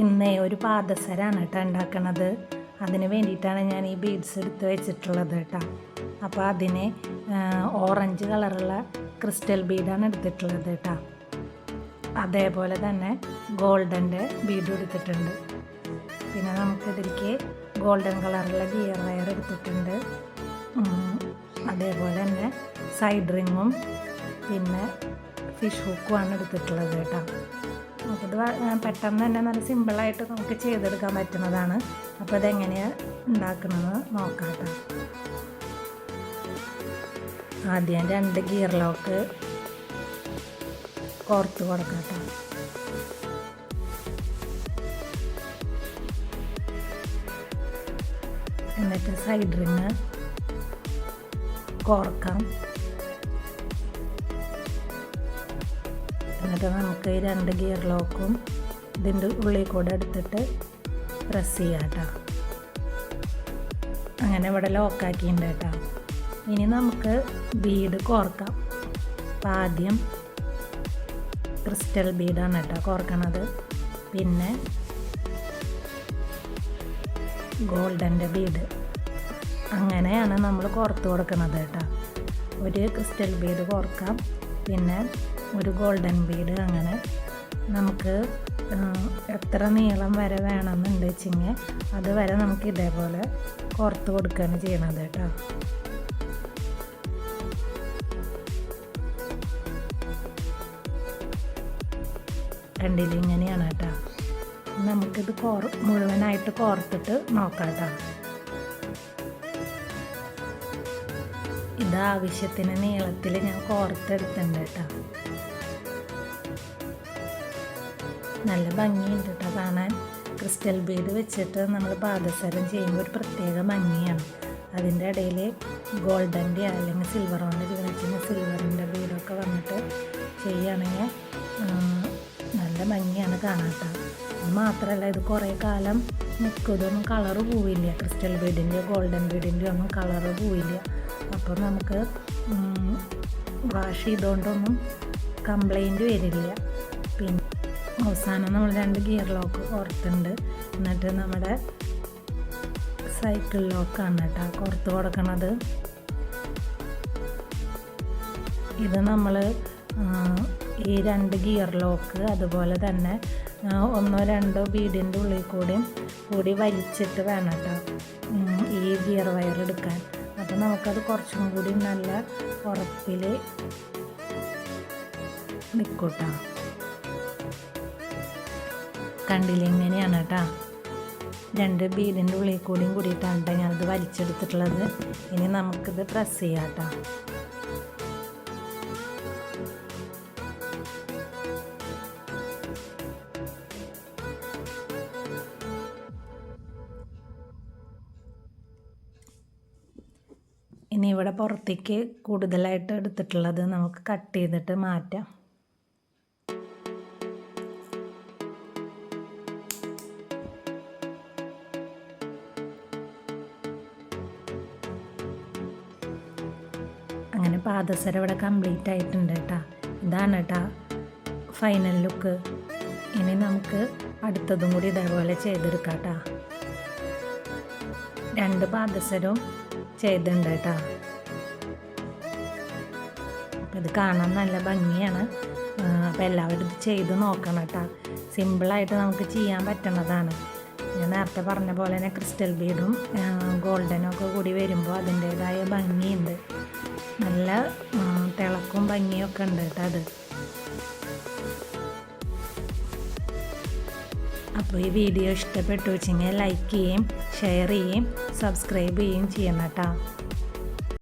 ഇന്നേ ഒരു പാദസരാണ് കേട്ടോ ഉണ്ടാക്കണത്. അതിന് വേണ്ടിയിട്ടാണ് ഞാൻ ഈ ബീഡ്സ് എടുത്ത് വെച്ചിട്ടുള്ളത് കേട്ടോ. അപ്പോൾ അതിന് ഓറഞ്ച് കളറുള്ള ക്രിസ്റ്റൽ ബീഡാണ് എടുത്തിട്ടുള്ളത് കേട്ടോ. അതേപോലെ തന്നെ ഗോൾഡന്റെ ബീഡും എടുത്തിട്ടുണ്ട്. പിന്നെ നമുക്കിതിലേക്ക് ഗോൾഡൻ കളറുള്ള ഗിയർ വയർ എടുത്തിട്ടുണ്ട്. അതേപോലെ തന്നെ സൈഡ് റിങ്ങും പിന്നെ ഫിഷ് ഹുക്കുമാണ് എടുത്തിട്ടുള്ളത് കേട്ടോ. ഇത് പെട്ടെന്ന് തന്നെ നല്ല സിമ്പിളായിട്ട് നമുക്ക് ചെയ്തെടുക്കാൻ പറ്റുന്നതാണ്. അപ്പോൾ ഇതെങ്ങനെയാണ് ഉണ്ടാക്കുന്നത് നോക്കാം ആദ്യം രണ്ട് ഗിയർ ലോക്ക് കോർത്ത് കൊടുക്കാം എന്നിട്ട് സൈഡ് റിങ് കോർക്കാം. എന്നിട്ട് നമുക്ക് ഈ രണ്ട് ഗിയർ ലോക്കും ഇതിന്റെ ഉള്ളിൽ കൂടെ എടുത്തിട്ട് പ്രസ് ചെയ്യാം കേട്ടോ. അങ്ങനെ ഇവിടെ ലോക്കാക്കിയിട്ടുണ്ട് കേട്ടോ. ഇനി നമുക്ക് ബീഡ് കോർക്കാം. അപ്പം ആദ്യം ക്രിസ്റ്റൽ ബീഡാണ് കേട്ടോ കോർക്കണത്. പിന്നെ ഗോൾഡന്റെ ബീഡ് അങ്ങനെയാണ് നമ്മൾ കോർത്ത് കൊടുക്കുന്നത് കേട്ടോ. ഒരു ക്രിസ്റ്റൽ ബീഡ് കോർക്കാം. പിന്നെ ഒരു ഗോൾഡൻ ബീഡ് അങ്ങനെ നമുക്ക് എത്ര നീളം വരെ വേണമെന്നുണ്ട് വെച്ചെങ്കിൽ അതുവരെ നമുക്ക് ഇതേപോലെ കോർത്ത് കൊടുക്കുകയാണ് ചെയ്യണത് കേട്ടോ. കണ്ടില്ല ഇങ്ങനെയാണ് കേട്ടോ. നമുക്കിത് കോർ മുഴുവനായിട്ട് കോർത്തിട്ട് നോക്കാം കേട്ടോ. ഇത് ആവശ്യത്തിന് നീളത്തിൽ ഞാൻ കോർത്തെടുത്തിട്ടുണ്ട് കേട്ടോ. നല്ല ഭംഗിയുണ്ട് കേട്ടോ കാണാൻ. ക്രിസ്റ്റൽ ബീഡ് വെച്ചിട്ട് നമ്മൾ പാദസരം ചെയ്യുമ്പോൾ ഒരു പ്രത്യേക ഭംഗിയാണ്. അതിന്റെ ഇടയിൽ ഗോൾഡന്റെ അല്ലെങ്കിൽ സിൽവർ കൊണ്ട് വെച്ചിട്ട് സിൽവറിന്റെ ബീഡൊക്കെ വന്നിട്ട് ചെയ്യുകയാണെങ്കിൽ നല്ല ഭംഗിയാണ് കാണാത്ത അത് മാത്രമല്ല ഇത് കുറേ കാലം നിൽക്കും ഇതൊന്നും കളറ് പോവില്ല. ക്രിസ്റ്റൽ ബീഡിന്റെയോ ഗോൾഡൻ ബീഡിന്റെയോ ഒന്നും കളറ് പോവില്ല. അപ്പോൾ നമുക്ക് വാഷ് ചെയ്തുകൊണ്ടൊന്നും കംപ്ലൈന്റ് വരില്ല. പിന്നെ അവസാനം നമ്മൾ രണ്ട് ഗിയർ ലോക്ക് ഓർത്തുണ്ട് എന്നിട്ട് നമ്മുടെ സൈക്കിൾ ലോക്കാണ് കേട്ടോ. പുറത്ത് കൊടുക്കണത്. ഇത് നമ്മൾ ഈ രണ്ട് ഗിയർ ലോക്ക് അതുപോലെ തന്നെ ഒന്നോ രണ്ടോ ബീഡിന്റെ ഉള്ളിൽ കൂടിയും കൂടി വലിച്ചിട്ട് വേണം കേട്ടോ ഈ ഗിയർ വയർ എടുക്കാൻ. അപ്പോൾ നമുക്കത് കുറച്ചും കൂടി നല്ല ഉറപ്പിൽ നിൽക്കൂട്ടാ കണ്ടില്ല ഇങ്ങനെയാണ് കേട്ടോ. രണ്ട് ബീഡിന്റെ ഉള്ളിൽ കൂടിയും കൂടിയിട്ടാണ് കേട്ടോ ഞാനത് വലിച്ചെടുത്തിട്ടുള്ളത്. ഇനി നമുക്കിത് പ്രസ് ചെയ്യാം കേട്ടോ. ഇനി ഇവിടെ പുറത്തേക്ക് കൂടുതലായിട്ട് എടുത്തിട്ടുള്ളത് നമുക്ക് കട്ട് ചെയ്തിട്ട് മാറ്റാം. അങ്ങനെ പാദസരം ഇവിടെ കംപ്ലീറ്റ് ആയിട്ടുണ്ട് കേട്ടോ ഇതാണ് കേട്ടോ ഫൈനൽ ലുക്ക് ഇനി നമുക്ക് അടുത്തതും കൂടി ഇതേപോലെ ചെയ്തെടുക്കാം കേട്ടോ രണ്ട് പാദസരവും ചെയ്തിട്ടുണ്ട് കേട്ടോ ഇത് കാണാൻ നല്ല ഭംഗിയാണ്. അപ്പോൾ എല്ലാവരും ഇത് ചെയ്ത് നോക്കണം കേട്ടോ. സിമ്പിളായിട്ട് നമുക്ക് ചെയ്യാൻ പറ്റുന്നതാണ്. ഞാൻ നേരത്തെ പറഞ്ഞ പോലെ തന്നെ ക്രിസ്റ്റൽ ബീഡും ഗോൾഡനും ഒക്കെ കൂടി വരുമ്പോൾ അതിന്റേതായ ഭംഗിയുണ്ട്. നല്ല തിളക്കും ഭംഗിയും ഒക്കെ ഉണ്ട് കേട്ടോ അത്. അപ്പോൾ ഈ വീഡിയോ ഇഷ്ടപ്പെട്ടു വെച്ചെങ്കിൽ ലൈക്ക് ചെയ്യുകയും ഷെയർ ചെയ്യുകയും സബ്സ്ക്രൈബ് ചെയ്യുകയും ചെയ്യണം കേട്ടോ.